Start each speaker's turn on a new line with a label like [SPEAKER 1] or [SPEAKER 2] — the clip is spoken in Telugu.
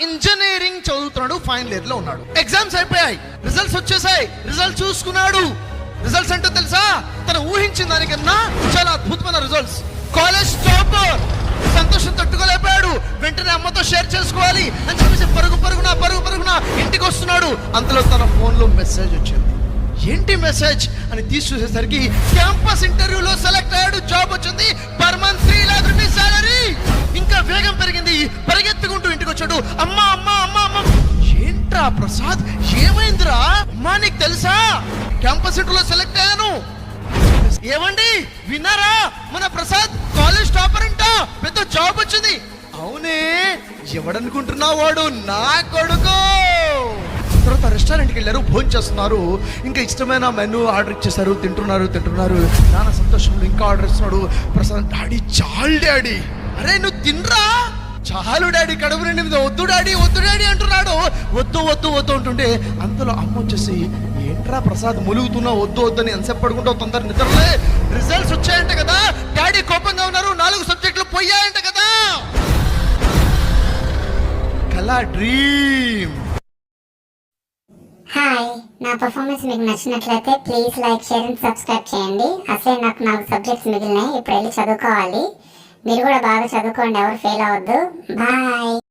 [SPEAKER 1] ఇంజనీరింగ్ చదువుతున్నాడు ఫైనల్ ఇయర్లో ఉన్నాడు. ఎగ్జామ్స్ అయిపోయాయి. రిజల్ట్స్ వచ్చేసాయి. రిజల్ట్ చూసుకున్నాడు. రిజల్ట్స్ అంటే తెలుసా? తను ఊహించిన దానికన్నా చాలా అద్భుతమైన రిజల్ట్స్ కాలేజ్ టాపర్ సంతోషం తట్టుకోలేకపోయాడు వెంటనే అమ్మతో షేర్ చేసుకోవాలి అని చెప్పేసి పరుగు పరుగున పరుగు పరుగున ఇంటికి వస్తున్నాడు. అంతలో తన ఫోన్లో మెసేజ్ వచ్చింది. ఏంటి మెసేజ్ అని తీసి చూసేసరికి క్యాంపస్ ఇంటర్వ్యూలో సెలెక్ట్ అయ్యాడు. జాబ్ వచ్చింది. అమ్మా అమ్మా అమ్మా అమ్మా. ఏంట్రా ప్రసాద్? ఏమైందిరా? అమ్మా నీకు తెలుసా? క్యాంపస్ ఇంటర్లో సెలెక్ట్ అయ్యాను. ఏమండి? విన్నారా? మన ప్రసాద్ కాలేజ్ టాపర్ అంట. పెద్ద జాబ్ వచ్చింది. అవునే ఎవడనుకుంటున్నావు వాడు? నా కొడుకు. తర్వాత రెస్టారెంట్కి వెళ్ళారు భోజనం చేస్తున్నారు. ఇంకా ఇష్టమైన మెనూ ఆర్డర్ ఇచ్చేసారు తింటున్నారు తింటున్నారు. నాన్న సంతోషంలో ఇంకా ఆర్డర్ ఇస్తున్నాడు. ప్రసాద్ డాడీ చాలు డాడీ. అరే నువ్వు తినరా? చాలు డాడీ కడుపు నిండి మీద వద్దు డాడీ వద్దు డాడీ అంటున్నాడు. వద్దు వద్దు వద్దు అంటుంటే అంతలో అమ్మ వచ్చేసి ఏంట్రా ప్రసాద్ ములుగుతున్నా వద్దు వద్దు అని ఎంతసేపు పడుకుంటావు తొందర నిద్రలే. రిజల్ట్స్ వచ్చాయంట కదా. డాడీ కోపంగా ఉన్నారు. నాలుగు సబ్జెక్టులు పోయాయంట కదా. కలా డ్రీమ్.
[SPEAKER 2] హాయ్ నా పర్ఫార్మెన్స్ మీకు నచ్చినట్లయితే please like share and subscribe చేయండి. అసలే నాకు నాలుగు సబ్జెక్ట్స్ మిగిలినాయి. ఇప్పుడు వెళ్ళి చదువుకోవాలి. మీరు కూడా బాగా చదువుకోండి ఎవరు ఫెయిల్ అవ్వద్దు. బాయ్